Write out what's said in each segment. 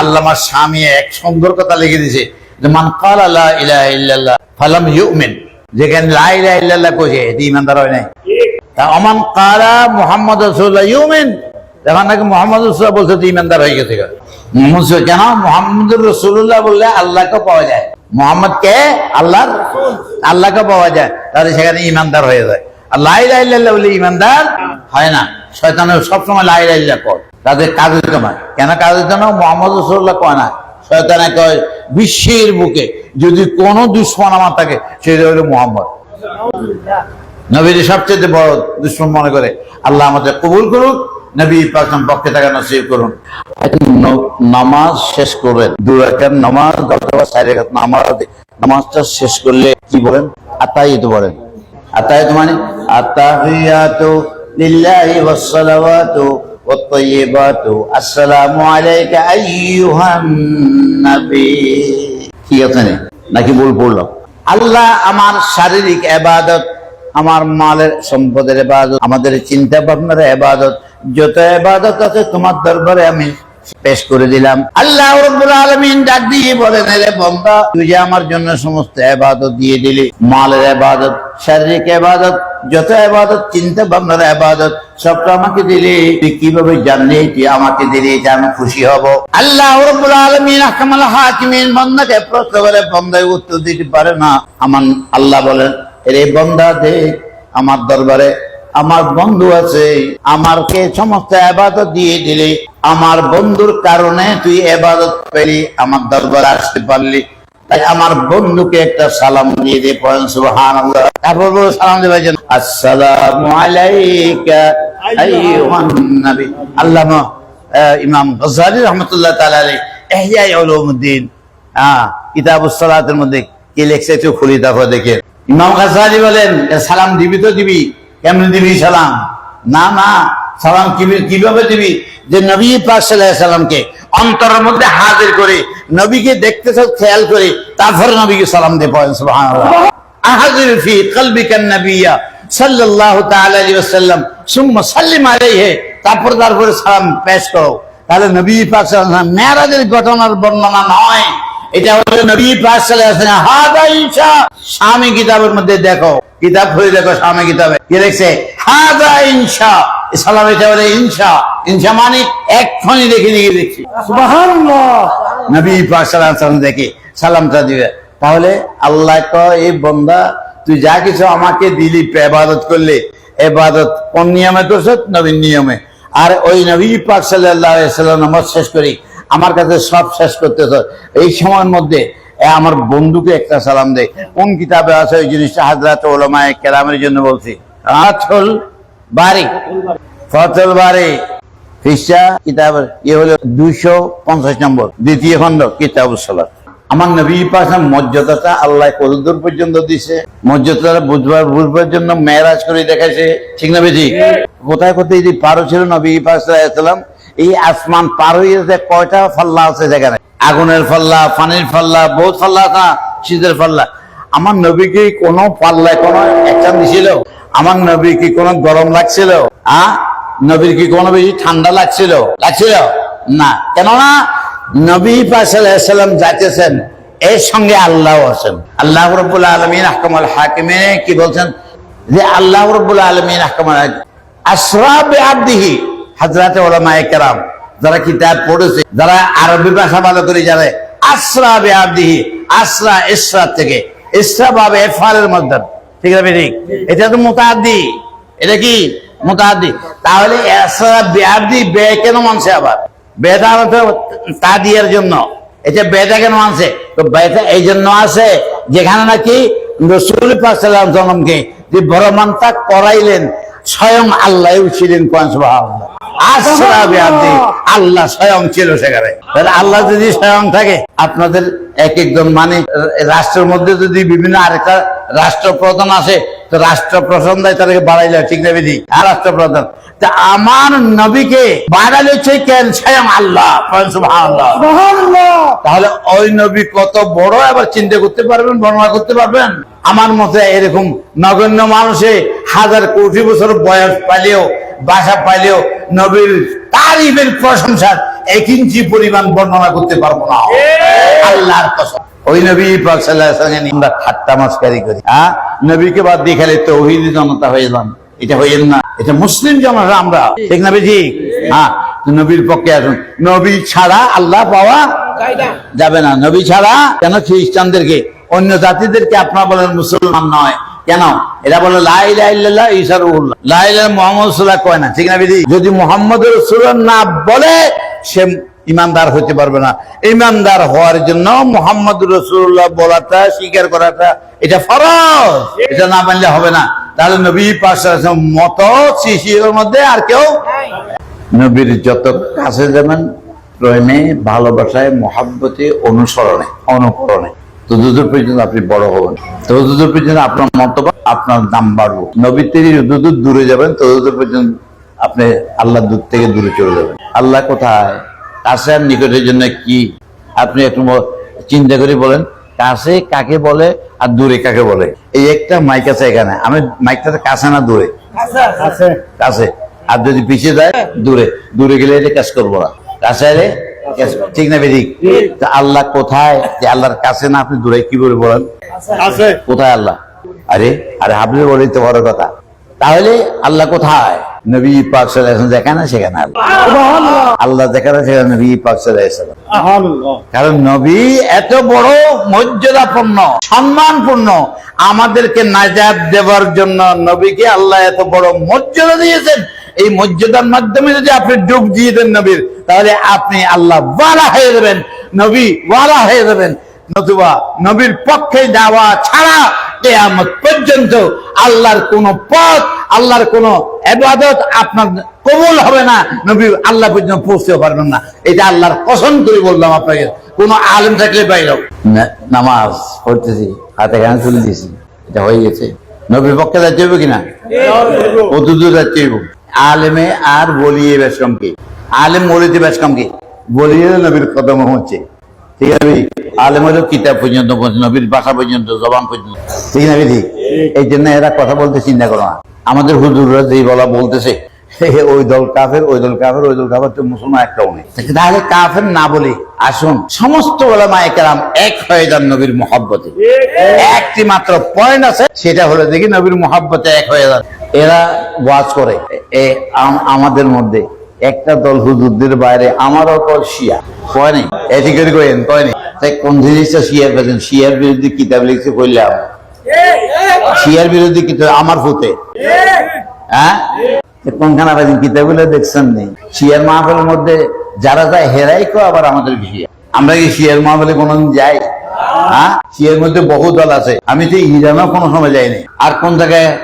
আল্লামার স্বামী এক সুন্দর কথা লিখে দিছে যে, মান কাল আল্লাহ ইলাহা ইল্লাল্লাহ ফালাম ইউমিন। যেখানে লা ইলাহা ইল্লাল্লাহ কইছে, এটি ইমানদার হয় নাই। তা অমান কালা মোহাম্মদ রসুল্লাহ ইউমিন। যখন নাকি মোহাম্মদ রসুল্লাহ বলছে, তো ইমানদার হয়ে গেছে রসুল- কেন? মোহাম্মদ রসুল্লাহ বললে আল্লাহকে পাওয়া যায়। মোহাম্মদ কে? আল্লাহ আল্লাহকে পাওয়া যায়। তাহলে সেখানে ইমানদার হয়ে যায়। আর লাই লাইল্লাহ বলে ইমানদার হয় না। শয়তানের সবসময় লাই লাইল্লাহ কয় তাদের কাজ কাজের জমা কেন কাজের জন্য মোহাম্মদ রসুল্লাহ কয় না শয়তানে কয় বিশ্বের বুকে যদি কোনো দুশ্মন আমার থাকে সেটা হলো মোহাম্মদ। নবীর সবচেয়ে বড় দুশ্মন মনে করে। আল্লাহ আমাদের কবুল করুক নবী পাকম পক্ষে থাকা নসিব করুন। নামাজ শেষ করবেন। দু রাকাত নামাজ অথবা চার নামাজ নামাজটা শেষ করলে কি বলেন? আতাইত বলেন। আতাইত মানে? আতাহিয়াতু লিল্লাহি ওয়াস সালাওয়াতু ওয়াত السلام عليك أيها النبي কি আছে নাকি ভুল পড়লাম আল্লাহ আমার শারীরিক এবাদত, আমার মালের সম্পদের এবাদত, আমাদের চিন্তা ভাবনার এবাদত, যত এবাদত আছে তোমার দরবারে আমি পেশ করে দিলাম। আল্লাহ রব্বুল আলামিন ডাক দিয়ে বলেন রে বন্দা, তুই যে আমার জন্য সমস্ত এবাদত দিয়ে দিলি, মালের এবাদত শারীরিক এবাদত যত এবাদত চিন্তা ভাবনার এবাদত সবটা আমাকে দিলি, তুই কীভাবে জানলি? তুই আমাকে দিলি এটা আমি খুশি হব। আল্লাহ রব্বুল আলামিন আহকামাল হাকিমিন বন্দাকে প্রশ্ন করে, বন্দায় উত্তর দিতে পারে না? আমার আল্লাহ বলেন রে বন্দা, দেখ, আমার দরবারে আমার বন্ধু আছে আমারকে সমস্ত আবাদত দিয়ে দিলি। আমার বন্ধুর কারণে তুই এবাদত পেলি আমার দরবারে আসতে পারলি। তাই আমার বন্ধুকে একটা সালাম দিয়ে দিয়ে পড়েন সুবহানাল্লাহ। তারপর সালাম দেবার জন্য আসসালামু আলাইকা আহ, ইমাম গজ্জালি রহমতুল্লাহ আলাইহি। ইহয়া উলুমুদ্দিন। হ্যাঁ কিতাবুস সালাতের মধ্যে কি লেখছে একটু খুলি দেখো দেখে। ইমাম গাজ্জালি বলেন সালাম দিবি তো দিবি। কেমন দিবি সালাম? না না, সালাম কিভাবে- দিবি? যে নবী সাল্লামকে অন্তরের মধ্যে হাজির করে নবীকে দেখতে সব খেয়াল করে, তারপরে নবীকে সালাম দিয়ে পড়েন আহাজির ফি কলবিকা নবিয়া সাল্লাল্লাহু তাআলা আলাইহি ওয়াসাল্লাম, সুম্মা সাল্লিম আলাইহি, তারপর তারপরে সালাম পেশ করো। তাহলে নবী পাক সাল্লাল্লাহু আলাইহি ওয়াসাল্লাম মেরাজের ঘটনার বর্ণনা নয়। এটা হলো নবী ইনশা স্বামী কিতাবের মধ্যে দেখো কিতাব খুলে দেখো স্বামী কিতাবে। কি লিখছে? হাদা ইনশা সালাম এটা হলো ইনশা ইনশা মানে এক্ষুনি দেখে দেখে দেখছি নবী দেখে সালামটা দিবে। তাহলে আল্লাহ কয় এই বন্দা তুই যা কিছু আমাকে দিলি এবাদত করলে এবাদত কোন নিয়মে করছ? নবীন নিয়মে। আর ওই নবী পাক আলাইহি সাল্লাম শেষ করি আমার কাছে সব শেষ করতে হয়। এই সময়ের মধ্যে আমার বন্ধুকে একটা সালাম দে কোন কিতাবে আছে ওই জিনিসটা? হাজরাত ওলামায়ে কেরামের জন্য বলছি। আছল বাড়ি ফতল বাড়ি খ্রিস্টা কিতাব ইয়ে হলো দুইশো পঞ্চাশ নম্বর দ্বিতীয় খণ্ড কিতাব সালাত। আমার নবী পাশার মর্যাদাটা আল্লাহ কতদূর পর্যন্ত দিছে। মর্যাদাটা বুঝবার বুঝবার জন্য মেয়েরাজ করে দেখাইছে। ঠিক না বেশি কোথায় কোথায় যদি পারো ছিল নবী পাশাম এই আসমান পার হয়ে কয়টা ফাল্লা আছে সেখানে আগুনের ফাল্লা, পানির ফাল্লা, বহুত ফাল্লা আছে, শীতের ফাল্লা। আমার নবী কি কোনো কোনো একটা দিছিল? আমার নবী কি কোনো গরম লাগছিল? আ? নবীর কি কোনো বেশি ঠান্ডা লাগছিল? লাগছিল? না। কেননা, নবী পাশাল্লাম যাইতেছেন, এর সঙ্গে আল্লাহ আছেন। আল্লাহ রব্বুল আলমিন, আহকামাল হাকিমে কি বলছেন? যে আল্লাহ রব্বুল আলমিন, আহকামাল আশরাফ আব্দিহি হাজরাতে ওলামায়ে কেরাম, যারা কিতাব পড়েছে, যারা আরবি ভাষা ভালো করে জানে আশরা বে আব্দিহি আশরা ইসরা থেকে, ইসরা ভাবে এফালের মধ্যে, ঠিক আছে ঠিক এটা তো মোতাদ্দি এটা কি? মোতাদ্দি তাহলে এসরা বে আব্দি বে কেন মানছে আবার? বেদা তো তা দিয়ার জন্য। এটা বেদা কেন মানছে? তো বেদা এই জন্য আছে, যেখানে নাকি রসুল আলাইহি ওয়াসাল্লামকে যে বড় মানতা করাইলেন, স্বয়ং আল্লাহ ছিলেন আশরাফে আব্দি আল্লাহ স্বয়ং ছিল সেখানে। তাহলে আল্লাহ যদি স্বয়ং থাকে আপনাদের এক একজন মানে রাষ্ট্রের মধ্যে যদি বিভিন্ন আরেকটা রাষ্ট্রপ্রধান আছে তো রাষ্ট্রপ্রধান দেয় তাদেরকে বাড়াইলে ঠিক না বিধি? আর রাষ্ট্রপ্রধান। তা আমার নবীকে কেন? স্বয়ং আল্লাহ। তাহলে ওই নবী কত বড় এবার চিন্তা করতে পারবেন বর্ণনা করতে পারবেন? আমার মতে এরকম নগণ্য মানুষে হাজার কোটি বছর বয়স পাইলেও বাসা পাইলেও নবীর তারিফের প্রশংসা এক ইঞ্চি পরিমাণ বর্ণনা করতে পারব না। আল্লাহর কসম। ওই নবী আমরা ঠাট্টা করি। হ্যাঁ নবীকে বাদ দিয়ে খেলে জনতা হয়ে যান। এটা হইয়েন না। এটা মুসলিম জনতা আমরা। ঠিক না হ্যাঁ নবীর পক্ষে আসুন। নবী ছাড়া আল্লাহ পাওয়া যাবে না। নবী ছাড়া কেন খ্রিস্টানদেরকে, অন্য জাতিদেরকে আপনার বলেন মুসলমান নয়। কেন? এরা বলে লাইল্লাহ ঈশার লাইলা মোহাম্মদ রসুল্লাহ কয় না, ঠিক না বিধি? যদি মোহাম্মদ রসুল্লাহ না বলে, সে ইমানদার হতে পারবে না। ইমানদার হওয়ার জন্য মোহাম্মদ রসুল্লাহ বলাটা, স্বীকার করাটা, এটা ফরজ। এটা না মানলে হবে না। তাহলে নবী পাশে মত শিশির মধ্যে আর কেউ নবীর যত কাছে যাবেন, প্রেমে, ভালোবাসায়, মহাব্বতে, অনুসরণে, অনুকরণে। ততদূর পর্যন্ত আপনি বড় হবেন। ততদূর পর্যন্ত আপনার মন্তব্য আপনার দাম বাড়বো। নবীর থেকে যতদূর দূরে যাবেন ততদূর পর্যন্ত আপনি আল্লাহ দূর থেকে দূরে চলে যাবেন। আল্লাহ কোথায়? কাছে আর নিকটের জন্য কি? আপনি একটু চিন্তা করে বলেন কাছে কাকে বলে আর দূরে কাকে বলে? এই একটা মাইক আছে এখানে। আমি মাইকটাতে কাছে না দূরে? কাছে আর যদি পিছিয়ে যায় দূরে। দূরে গেলে এটা কাজ করব না। কাছে এলে। ঠিক না বেদিক আল্লাহ কোথায়? যে আল্লাহর কাছে না আপনি দূরে কি বলে বলেন? কোথায় আল্লাহ? আরে আরে আপনি বলেই তো বড় কথা। তাহলে আল্লাহ কোথায়? নবী পাক সেখানে আল্লাহ? সেখানে নবী পাক কারণ নবী এত বড় মর্যাদাপূর্ণ সম্মানপূর্ণ আমাদেরকে নাজাত দেওয়ার জন্য নবীকে আল্লাহ এত বড় মর্যাদা দিয়েছেন। এই মর্যাদার মাধ্যমে যদি আপনি ডুব দিয়ে দেন নবীর তাহলে আপনি আল্লাহ ওয়ালা হয়ে যাবেন। নবী ওয়ালা হয়ে যাবেন। নতুবা নবীর পক্ষে যাওয়া ছাড়া কেয়ামত পর্যন্ত আল্লাহর কোন পথ আল্লাহর কোন এবাদত আপনার কবুল হবে না। নবী আল্লাহ পর্যন্ত পৌঁছতে পারবেন না। এটা আল্লাহর কসম করে বললাম আপনাকে। কোন আলেম থাকলে বাইরেও নামাজ পড়তেছি হাতে গান তুলে দিয়েছি। এটা হয়ে গেছে। নবীর পক্ষে যাচ্ছে কিনা? কত দূর যাচ্ছে আলেমে আর বলিয়ে বেশ কম কি আলেম বলিতে বেশ কম কি বলিয়ে নবীর কদম হচ্ছে। ঠিক আছে আলেম হলো কিতাব পর্যন্ত নবীর ভাষা পর্যন্ত জবান পর্যন্ত। ঠিক না ঠিক এই জন্য এরা কথা বলতে চিন্তা করো না। আমাদের হুজুররা যেই বলা বলতেছে ওই দল কাফের ওই দল কাফের ওই দল কাফের তো মুসলমান একটাও নেই। তাহলে কাফের না বলে আসুন সমস্ত ওলামা একরাম এক হয়ে যান নবীর মহাব্বতে। একটি মাত্র পয়েন্ট আছে সেটা হলো দেখি নবীর মহাব্বতে এক হয়ে যান। এরা ওয়াজ করে। আমাদের মধ্যে একটা দল হুজুরদের বাইরে, আমারও কল শিয়া। কয় নেই? এটি করে কয়েন কয় নেই? তাই কোন জিনিসটা শিয়ার পেয়েছেন শিয়ার বিরুদ্ধে কিতাব লিখছে, কইলাম। শিয়ার বিরুদ্ধে কিতাব, আমার ফুতে হ্যাঁ? কোনখানা পাইছেন কিতাবগুলো দেখছেন নেই শিয়ার মাহফিলের মধ্যে যারা যায়, হেরাই কো আবার আমাদের শিয়া আমরা কি শিয়ার মাহফিলে কোনদিন যাই? হ্যাঁ? মধ্যে বহু দল আছে। আমি তো ইরানও কোনো সময় যাইনি। আর কোন জায়গায়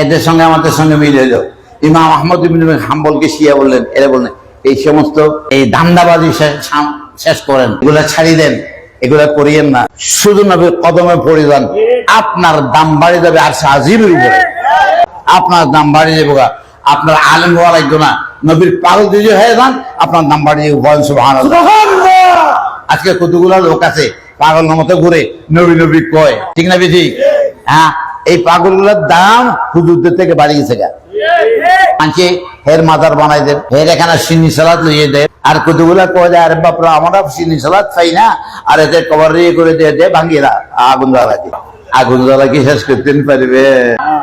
এদের সঙ্গে আমাদের সঙ্গে মিলে ইমাম আহমদ ইবিন হাম্বলকে শিয়া বললেন এরা বললেন এই সমস্ত এই দান্দাবাজি শেষ- করেন এগুলা ছাড়িয়ে দেন এগুলা করিয়েন না। শুধু নবীর কদমে পড়ে যান। আপনার দাম বাড়ি যাবে আর সাজির উপরে আপনার দাম বাড়িয়ে যাব। আপনার আলেম হওয়া লাগবে না। নবীর পাগল যদি হয়ে যান আপনার দাম বাড়িয়ে যাব। আজকে কতগুলো লোক আছে পাগল মতো ঘুরে, নবী নবী কয়, ঠিক না বেশি হ্যাঁ এই পাগলগুলোর দাম হুজুরদের থেকে বাড়িয়েছে গা। আনছে হের মাদার বানাই দেন, হের এখানে সিন্নি সালাদ লইয়ে দেয় আর কতগুলা কয় যায় আরে বাপরা, আমরা সিন্নি সালাদ খাই না, আর এতে কভার ইয়ে করে দিয়ে দেয় না আগুন জ্বালা দিয়ে আগুন জ্বালা কি শেষ করতে পারবে?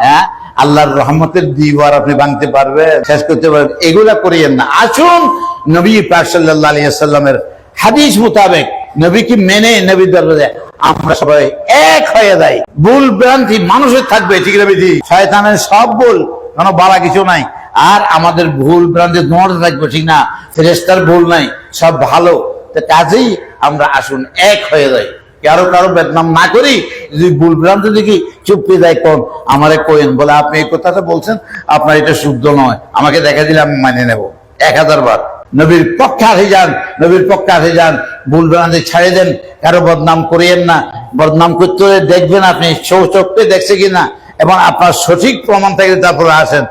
হ্যাঁ আল্লাহর রহমতের দিবার আপনি ভাঙতে পারবে শেষ করতে পারবে এগুলা করিয়েন না। আসুন, নবী পাক সাল্লাল্লাহু আলাইহি সাল্লামের হাদিস মোতাবেক নবীকে মেনে নবী দরবারে আমরা সবাই এক হয়ে যাই। ভুল ভ্রান্তি মানুষের থাকবে, ঠিক না বিধি? শয়তানের সব ভুল, কোনো বালা কিছু নাই। আর আমাদের ভুল ভ্রান্তি দৌড়তে থাকবে, ঠিক না? ফেরেস্তার ভুল নাই, সব ভালো। তো কাজেই আমরা আসুন, এক হয়ে যাই। কারও কারও বদনাম না করি? যদি ভুল ভ্রান্তি দেখি, চুপকে যাই কোন। আমারে কোয়েন বলে, আপনি এই কথাটা বলছেন, আপনার এটা শুদ্ধ নয়। আমাকে দেখা দিলে আমি মানে নেব। এক হাজার বার। নবীর পক্ষে আসে যান, নবীর পক্ষে আসে যান, ভুল ভ্রান্তি ছাড়ে দেন, কারও বদনাম করিয়েন না। বদনাম করতে দেখবেন আপনি চোখে দেখছে কিনা, এবং আপনার সঠিক প্রমাণ থেকে তারপরে আসেন।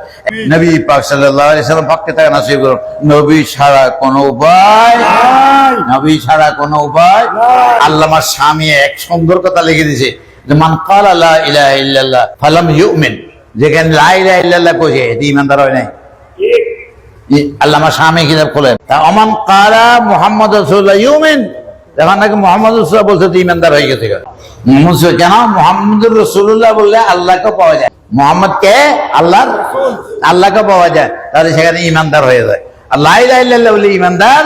নবী পাক সাল্লাম পক্ষে থাকেন আসি করুন। নবী ছাড়া কোনো উপায় নবী ছাড়া কোনো উপায় আল্লামা স্বামী এক সুন্দর কথা লিখে দিয়েছে যে, মান কাল আল্লাহ ইলাহা ইল্লাল্লাহ ফালাম ইউমিন। যেখানে লা ইলাহা ইল্লাল্লাহ কইছে, এটি ইমানদার হয় নাই। আল্লামা স্বামী কিতাব খোলেন তা অমান কারা মোহাম্মদ রসুল্লাহ ইউমিন। যখন নাকি মোহাম্মদ রসুল্লাহ বলছে তো ইমানদার হয়ে গেছে কেন? মোহাম্মদ রসুল্লাহ বললে আল্লাহকে পাওয়া যায়। মোহাম্মদ কে? আল্লাহ আল্লাহকে পাওয়া যায়। তাহলে সেখানে ইমানদার হয়ে যায়। আর লাই লাই বলে ইমানদার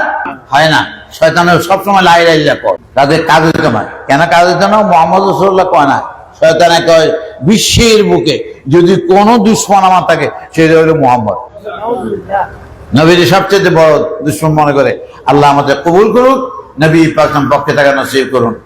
হয় না। শয়তানের সবসময় লাই লাই কর। তাদের কাজ হইতো না। কেন কাজ হইতো না? মোহাম্মদ রসুল্লাহ কয় না। শয়তানে কয় বিশ্বের বুকে যদি কোনো দুশ্মন আমার থাকে, সেটা হলো মোহাম্মদ। নবীর সবচেয়ে বড় দুশ্মন মনে করে, আল্লাহ আমাদের কবুল করুক, নবী পাকম পক্ষে থাকা নসিব করুন।